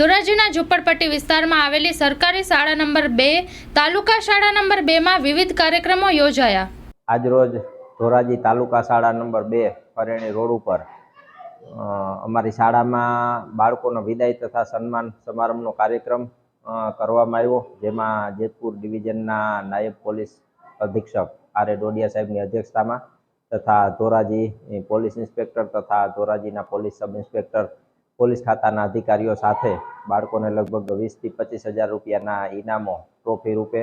ધોરાજીના ઝુંપડપટ્ટી વિસ્તારમાં આવેલી સરકારી શાળા નંબર બે, તાલુકા શાળા નંબર બેમાં વિવિધ કાર્યક્રમો યોજાયા. આજરોજ ધોરાજી તાલુકા શાળા નંબર બે ફરેણી રોડ ઉપર અમારી શાળામાં બાળકોનો વિદાય તથા સન્માન સમારંભનો કાર્યક્રમ કરવામાં આવ્યો, જેમાં જેતપુર ડિવિઝનના નાયબ પોલીસ અધિક્ષક આર એ ડોડિયા સાહેબની અધ્યક્ષતામાં તથા ધોરાજી પોલીસ ઇન્સ્પેક્ટર તથા ધોરાજીના પોલીસ સબ ઇન્સ્પેક્ટર પોલીસ ખાતાના અધિકારીઓ સાથે બાળકોને લગભગ વીસથી પચીસ હજાર રૂપિયાના ઇનામો ટ્રોફી રૂપે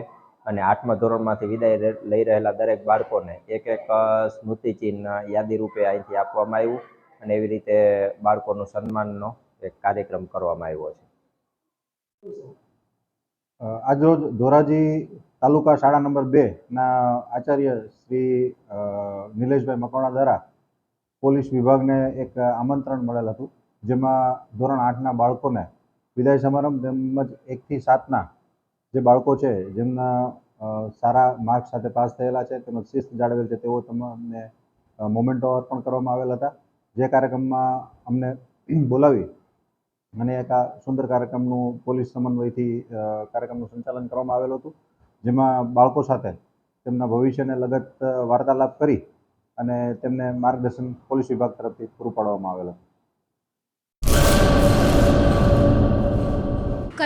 અને આઠમા ધોરણમાંથી વિદાય લઈ રહેલા દરેક બાળકોને એક એક સ્મૃતિચિહ્ન યાદી રૂપે અહીંથી આપવામાં આવ્યું અને એવી રીતે બાળકોનું સન્માનનો એક કાર્યક્રમ કરવામાં આવ્યો છે. આજરોજ ધોરાજી તાલુકા શાળા નંબર બે ના આચાર્ય શ્રી નિલેશભાઈ મકવાણા દ્વારા પોલીસ વિભાગને એક આમંત્રણ મળેલ હતું. જેમાં ધોરણ આઠના બાળકોને વિદાય સમારંભ તેમજ એકથી સાતના જે બાળકો છે, જેમના સારા માર્ક સાથે પાસ થયેલા છે, તેમજ શિસ્ત જાળવેલ છે, તેઓ તમને મોમેન્ટો અર્પણ કરવામાં આવેલ હતા. જે કાર્યક્રમમાં અમને બોલાવી અને એક આ સુંદર કાર્યક્રમનું પોલીસ સમન્વયથી કાર્યક્રમનું સંચાલન કરવામાં આવેલું હતું. જેમાં બાળકો સાથે તેમના ભવિષ્યને લગત વાર્તાલાપ કરી અને તેમને માર્ગદર્શન પોલીસ વિભાગ તરફથી પૂરું પાડવામાં આવેલ હતું.